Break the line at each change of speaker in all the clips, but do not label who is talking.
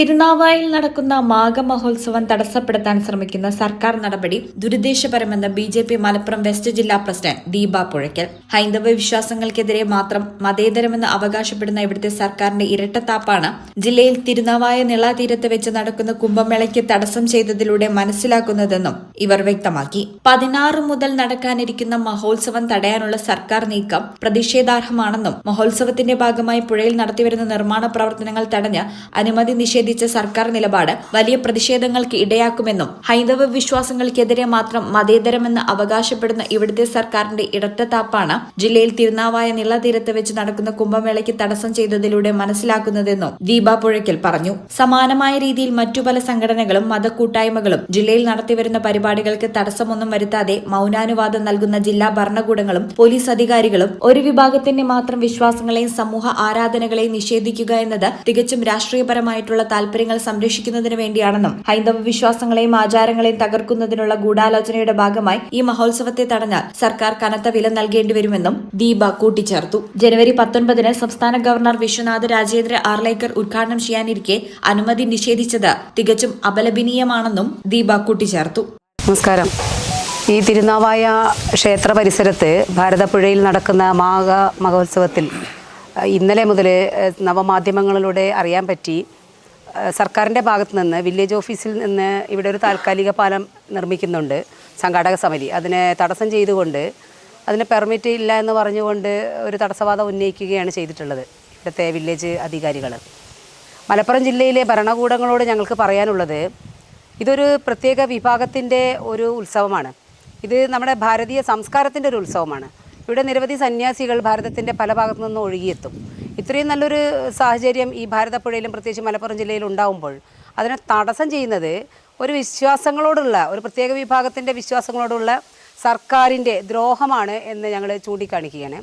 തിരുനാവായിൽ നടക്കുന്ന മാഘമഹോത്സവം തടസ്സപ്പെടുത്താൻ ശ്രമിക്കുന്ന സർക്കാർ നടപടി ദുരുദ്ദേശപരമെന്ന് B J P Malappuram west ജില്ലാ പ്രസിഡന്റ് ദീപ പുഴയ്ക്കൽ. ഹൈന്ദവ വിശ്വാസങ്ങൾക്കെതിരെ മാത്രം മതേതരമെന്ന് അവകാശപ്പെടുന്ന ഇവിടുത്തെ സർക്കാരിന്റെ ഇരട്ടത്താപ്പാണ് ജില്ലയിൽ തിരുനാവായ നിളാതീരത്ത് വെച്ച് നടക്കുന്ന കുംഭമേളയ്ക്ക് തടസ്സം ചെയ്തതിലൂടെ മനസ്സിലാക്കുന്നതെന്നും ഇവർ വ്യക്തമാക്കി. പതിനാറ് മുതൽ നടക്കാനിരിക്കുന്ന മഹോത്സവം തടയാനുള്ള സർക്കാർ നീക്കം പ്രതിഷേധാർഹമാണെന്നും മഹോത്സവത്തിന്റെ ഭാഗമായി പുഴയിൽ നടത്തിവരുന്ന നിർമ്മാണ പ്രവർത്തനങ്ങൾ തടഞ്ഞ് അനുമതി നിഷേധിച്ച സർക്കാർ നിലപാട് വലിയ പ്രതിഷേധങ്ങൾക്ക് ഇടയാക്കുമെന്നും ഹൈന്ദവ വിശ്വാസങ്ങൾക്കെതിരെ മാത്രം മതേതരമെന്ന് അവകാശപ്പെടുന്ന ഇവിടുത്തെ സർക്കാരിന്റെ ഇടത്തെത്താപ്പാണ് ജില്ലയിൽ തിരുനാവായ നിളതീരത്ത് വെച്ച് നടക്കുന്ന കുംഭമേളയ്ക്ക് തടസ്സം ചെയ്തതിലൂടെ മനസ്സിലാക്കുന്നതെന്നും ദീപ പുഴയ്ക്കൽ പറഞ്ഞു. സമാനമായ രീതിയിൽ മറ്റു പല സംഘടനകളും മതക്കൂട്ടായ്മകളും ജില്ലയിൽ നടത്തിവരുന്ന പരിപാടികൾക്ക് തടസ്സമൊന്നും വരുത്താതെ മൗനാനുവാദം നൽകുന്ന ജില്ലാ ഭരണകൂടങ്ങളും പോലീസ് അധികാരികളും ഒരു വിഭാഗത്തിന്റെ മാത്രം വിശ്വാസങ്ങളെയും സമൂഹ ആരാധനകളെയും നിഷേധിക്കുക എന്നത് തികച്ചും രാഷ്ട്രീയപരമായിട്ടുള്ള താൽപര്യങ്ങൾ സംരക്ഷിക്കുന്നതിന് വേണ്ടിയാണെന്നും ഹൈന്ദവ വിശ്വാസങ്ങളെയും ആചാരങ്ങളെയും തകർക്കുന്നതിനുള്ള ഗൂഢാലോചനയുടെ ഭാഗമായി ഈ മഹോത്സവത്തെ തടഞ്ഞാൽ സർക്കാർ കനത്ത വില നൽകേണ്ടി വരുമെന്നും ദീപ കൂട്ടിച്ചേർത്തു. ജനുവരി പത്തൊൻപതിന് സംസ്ഥാന ഗവർണർ വിശ്വനാഥ് രാജേന്ദ്ര ആർലേക്കർ ഉദ്ഘാടനം ചെയ്യാനിരിക്കെ അനുമതി നിഷേധിച്ചത് തികച്ചും അപലപനീയമാണെന്നും ദീപ കൂട്ടിച്ചേർത്തു.
നമസ്കാരം. ഈ തിരുനാവായ ക്ഷേത്ര പരിസരത്ത് ഭാരതപ്പുഴയിൽ നടക്കുന്ന മാഘ മഹോത്സവത്തിൽ ഇന്നലെ മുതൽ നവമാധ്യമങ്ങളിലൂടെ അറിയാൻ പറ്റി സർക്കാരിന്റെ ഭാഗത്ത് നിന്ന് വില്ലേജ് ഓഫീസിൽ നിന്ന് ഇവിടെ ഒരു താൽക്കാലിക പാലം നിർമ്മിക്കുന്നുണ്ട് സംഘാടക സമിതി. അതിനെ തടസ്സം ചെയ്തുകൊണ്ട് അതിന് പെർമിറ്റ് ഇല്ല എന്ന് പറഞ്ഞുകൊണ്ട് ഒരു തടസ്സവാദം ഉന്നയിക്കുകയാണ് ചെയ്തിട്ടുള്ളത് ഇവിടുത്തെ വില്ലേജ് അധികാരികൾ മലപ്പുറം ജില്ലയിലെ ഭരണകൂടങ്ങളോട് ഞങ്ങൾക്ക് പറയാനുള്ളത് ഇതൊരു പ്രത്യേക വിഭാഗത്തിന്റെ ഒരു ഉത്സവമാണ്. ഇത് നമ്മുടെ ഭാരതീയ സംസ്കാരത്തിന്റെ ഒരു ഉത്സവമാണ്. ഇവിടെ നിരവധി സന്യാസികൾ ഭാരതത്തിന്റെ പല ഭാഗത്തു നിന്നും ഒഴുകിയെത്തും. ഇത്രയും നല്ലൊരു സാഹചര്യം ഈ ഭാരതപ്പുഴയിലും പ്രത്യേകിച്ച് മലപ്പുറം ജില്ലയിൽ ഉണ്ടാകുമ്പോൾ അതിനെ തടസ്സം ചെയ്യുന്നത് ഒരു വിശ്വാസങ്ങളോടുള്ള ഒരു പ്രത്യേക വിഭാഗത്തിന്റെ വിശ്വാസങ്ങളോടുള്ള സർക്കാരിന്റെ ദ്രോഹമാണ് എന്ന് ഞങ്ങൾ ചൂണ്ടിക്കാണിക്കുകയാണ്.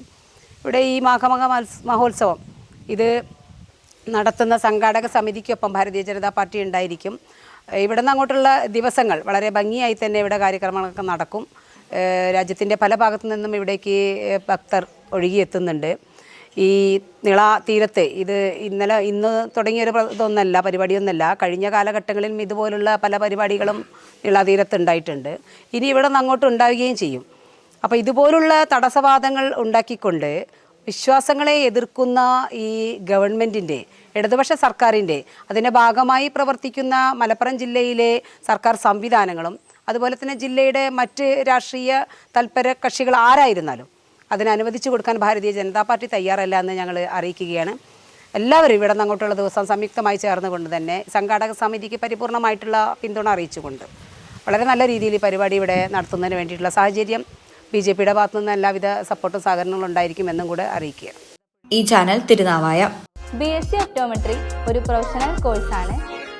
ഇവിടെ ഈ മാഘമക മഹോത്സവം ഇത് നടത്തുന്ന സംഘാടക സമിതിക്കൊപ്പം ഭാരതീയ ജനതാ പാർട്ടി ഉണ്ടായിരിക്കും. ഇവിടെ നിന്ന് അങ്ങോട്ടുള്ള ദിവസങ്ങൾ വളരെ ഭംഗിയായി തന്നെ ഇവിടെ കാര്യക്രമങ്ങളൊക്കെ നടക്കും. രാജ്യത്തിന്റെ പല ഭാഗത്തു നിന്നും ഇവിടേക്ക് ഭക്തർ ഒഴുകിയെത്തുന്നുണ്ട്. ഈ നിള തീരത്ത് ഇത് ഇന്നലെ ഇന്ന് തുടങ്ങിയ ഒരു ഇതൊന്നല്ല പരിപാടിയൊന്നല്ല. കഴിഞ്ഞ കാലഘട്ടങ്ങളിൽ ഇതുപോലുള്ള പല പരിപാടികളും നിള തീരത്ത് ഉണ്ടായിട്ടുണ്ട് ഇനി ഇവിടെ നിന്ന് അങ്ങോട്ട് ഉണ്ടാവുകയും ചെയ്യും. അപ്പോൾ ഇതുപോലുള്ള തടസ്സവാദങ്ങൾ ഉണ്ടാക്കിക്കൊണ്ട് വിശ്വാസങ്ങളെ എതിർക്കുന്ന ഈ ഗവൺമെന്റിന്റെ ഇടതുപക്ഷ സർക്കാരിന്റെ അതിന്റെ ഭാഗമായി പ്രവർത്തിക്കുന്ന മലപ്പുറം ജില്ലയിലെ സർക്കാർ സംവിധാനങ്ങളും അതുപോലെ തന്നെ ജില്ലയുടെ മറ്റ് രാഷ്ട്രീയ തൽപര കക്ഷികൾ ആരായിരുന്നാലും അതിന് അനുവദിച്ചു കൊടുക്കാൻ ഭാരതീയ ജനതാ പാർട്ടി തയ്യാറല്ല എന്ന് ഞങ്ങൾ അറിയിക്കുകയാണ്. എല്ലാവരും ഇവിടെ നിന്ന് അങ്ങോട്ടുള്ള ദിവസം സംയുക്തമായി ചേർന്നുകൊണ്ട് തന്നെ സംഘാടക സമിതിക്ക് പരിപൂർണമായിട്ടുള്ള പിന്തുണ അറിയിച്ചുകൊണ്ട് വളരെ നല്ല രീതിയിൽ ഈ പരിപാടി ഇവിടെ നടത്തുന്നതിന് വേണ്ടിയിട്ടുള്ള സാഹചര്യം ബി ജെ പിയുടെ ഭാഗത്തു നിന്ന് എല്ലാവിധ സപ്പോർട്ടും സഹകരണങ്ങളും ഉണ്ടായിരിക്കുമെന്നും കൂടെ അറിയിക്കുക
ഈ channel Tirunavaya.
B S C optometry ഒരു പ്രൊഫഷണൽ കോഴ്സാണ്